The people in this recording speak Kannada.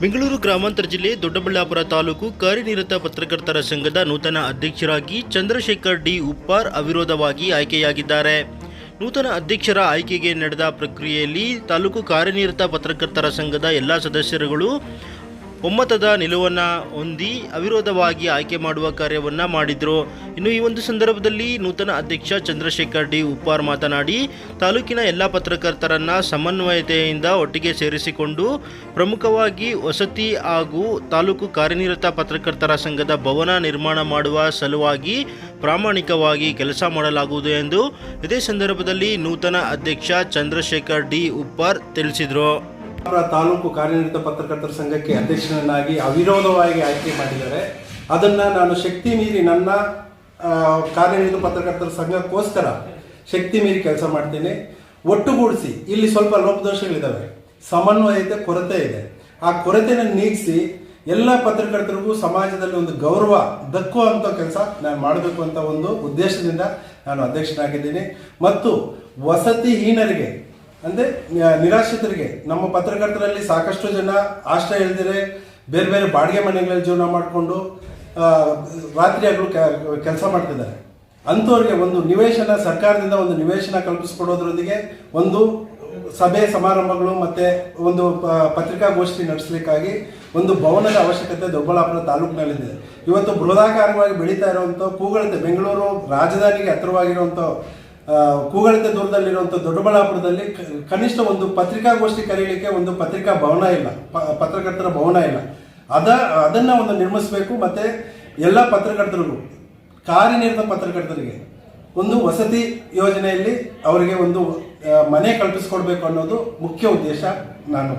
ಬೆಂಗಳೂರು ಗ್ರಾಮಾಂತರ ಜಿಲ್ಲೆ ದೊಡ್ಡಬಳ್ಳಾಪುರ ತಾಲೂಕು ಕಾರ್ಯನಿರತ ಪತ್ರಕರ್ತರ ಸಂಘದ ನೂತನ ಅಧ್ಯಕ್ಷರಾಗಿ ಚಂದ್ರಶೇಖರ್ ಡಿ ಉಪ್ಪಾರ್ ಅವಿರೋಧವಾಗಿ ಆಯ್ಕೆಯಾಗಿದ್ದಾರೆ. ನೂತನ ಅಧ್ಯಕ್ಷರ ಆಯ್ಕೆಗೆ ನಡೆದ ಪ್ರಕ್ರಿಯೆಯಲ್ಲಿ ತಾಲೂಕು ಕಾರ್ಯನಿರತ ಪತ್ರಕರ್ತರ ಸಂಘದ ಎಲ್ಲ ಸದಸ್ಯರುಗಳು ಒಮ್ಮತದ ನಿಲುವನ್ನು ಹೊಂದಿ ಅವಿರೋಧವಾಗಿ ಆಯ್ಕೆ ಮಾಡುವ ಕಾರ್ಯವನ್ನು ಮಾಡಿದರು. ಇನ್ನು ಈ ಒಂದು ಸಂದರ್ಭದಲ್ಲಿ ನೂತನ ಅಧ್ಯಕ್ಷ ಚಂದ್ರಶೇಖರ್ ಡಿ ಉಪ್ಪಾರ್ ಮಾತನಾಡಿ, ತಾಲೂಕಿನ ಎಲ್ಲ ಪತ್ರಕರ್ತರನ್ನು ಸಮನ್ವಯತೆಯಿಂದ ಒಟ್ಟಿಗೆ ಸೇರಿಸಿಕೊಂಡು ಪ್ರಮುಖವಾಗಿ ವಸತಿ ಹಾಗೂ ತಾಲೂಕು ಕಾರ್ಯನಿರತ ಪತ್ರಕರ್ತರ ಸಂಘದ ಭವನ ನಿರ್ಮಾಣ ಮಾಡುವ ಸಲುವಾಗಿ ಪ್ರಾಮಾಣಿಕವಾಗಿ ಕೆಲಸ ಮಾಡಲಾಗುವುದು ಎಂದು ಇದೇ ಸಂದರ್ಭದಲ್ಲಿ ನೂತನ ಅಧ್ಯಕ್ಷ ಚಂದ್ರಶೇಖರ್ ಡಿ ಉಪ್ಪಾರ್ ತಿಳಿಸಿದರು. ತಾಲೂಕು ಕಾರ್ಯನಿರತ ಪತ್ರಕರ್ತರ ಸಂಘಕ್ಕೆ ಅಧ್ಯಕ್ಷರನ್ನಾಗಿ ಅವಿರೋಧವಾಗಿ ಆಯ್ಕೆ ಮಾಡಿದ್ದಾರೆ. ಅದನ್ನು ನಾನು ಶಕ್ತಿ ಮೀರಿ ನನ್ನ ಕಾರ್ಯನಿರತ ಪತ್ರಕರ್ತರ ಸಂಘಕ್ಕೋಸ್ಕರ ಶಕ್ತಿ ಮೀರಿ ಕೆಲಸ ಮಾಡ್ತೀನಿ. ಒಟ್ಟುಗೂಡಿಸಿ, ಇಲ್ಲಿ ಸ್ವಲ್ಪ ಲೋಪದೋಷಗಳಿದ್ದಾವೆ. ಸಮನ್ವಯತೆ, ಕೊರತೆ ಇದೆ. ಆ ಕೊರತೆನ ನೀಗಿಸಿ ಎಲ್ಲ ಪತ್ರಕರ್ತರಿಗೂ ಸಮಾಜದಲ್ಲಿ ಒಂದು ಗೌರವ ದಕ್ಕುವಂಥ ಕೆಲಸ ನಾನು ಮಾಡಬೇಕು ಅಂತ ಒಂದು ಉದ್ದೇಶದಿಂದ ನಾನು ಅಧ್ಯಕ್ಷನಾಗಿದ್ದೀನಿ. ಮತ್ತು ವಸತಿಹೀನರಿಗೆ ಅಂದರೆ ನಿರಾಶ್ರಿತರಿಗೆ, ನಮ್ಮ ಪತ್ರಕರ್ತರಲ್ಲಿ ಸಾಕಷ್ಟು ಜನ ಆಶ್ರಯ ಇಲ್ದಿರೆ ಬೇರೆ ಬೇರೆ ಬಾಡಿಗೆ ಮನೆಗಳಲ್ಲಿ ಜೀವನ ಮಾಡಿಕೊಂಡು ರಾತ್ರಿ ಹಗಲು ಕೆಲಸ ಮಾಡ್ತಿದ್ದಾರೆ. ಅಂಥವ್ರಿಗೆ ಒಂದು ನಿವೇಶನ, ಸರ್ಕಾರದಿಂದ ಒಂದು ನಿವೇಶನ ಕಲ್ಪಿಸ್ಕೊಡೋದ್ರೊಂದಿಗೆ ಒಂದು ಸಭೆ ಸಮಾರಂಭಗಳು ಮತ್ತೆ ಒಂದು ಪತ್ರಿಕಾಗೋಷ್ಠಿ ನಡೆಸಲಿಕ್ಕಾಗಿ ಒಂದು ಭವನದ ಅವಶ್ಯಕತೆ ದೊಡ್ಡಬಳ್ಳಾಪುರ ತಾಲೂಕಿನಲ್ಲಿದೆ. ಇವತ್ತು ಬೃಹದಾಕಾರವಾಗಿ ಬೆಳೀತಾ ಇರುವಂಥ ಪೂಗಳಂತೆ ಬೆಂಗಳೂರು ರಾಜಧಾನಿಗೆ ಹತ್ತಿರವಾಗಿರುವಂಥ ಆ, ಕೂಗಳತೆ ದೂರದಲ್ಲಿರುವಂಥ ದೊಡ್ಡಬಳ್ಳಾಪುರದಲ್ಲಿ ಕನಿಷ್ಠ ಒಂದು ಪತ್ರಿಕಾಗೋಷ್ಠಿ ಕರೀಲಿಕ್ಕೆ ಒಂದು ಪತ್ರಿಕಾ ಭವನ ಇಲ್ಲ. ಪತ್ರಕರ್ತರ ಭವನ ಇಲ್ಲ. ಅದ ಅದನ್ನು ಒಂದು ನಿರ್ಮಿಸಬೇಕು ಮತ್ತು ಎಲ್ಲ ಪತ್ರಕರ್ತರಿಗೂ ಕಾರ್ಯನಿರತ ಪತ್ರಕರ್ತರಿಗೆ ಒಂದು ವಸತಿ ಯೋಜನೆಯಲ್ಲಿ ಅವರಿಗೆ ಒಂದು ಮನೆ ಕಲ್ಪಿಸ್ಕೊಡ್ಬೇಕು ಅನ್ನೋದು ಮುಖ್ಯ ಉದ್ದೇಶ ನಾನು.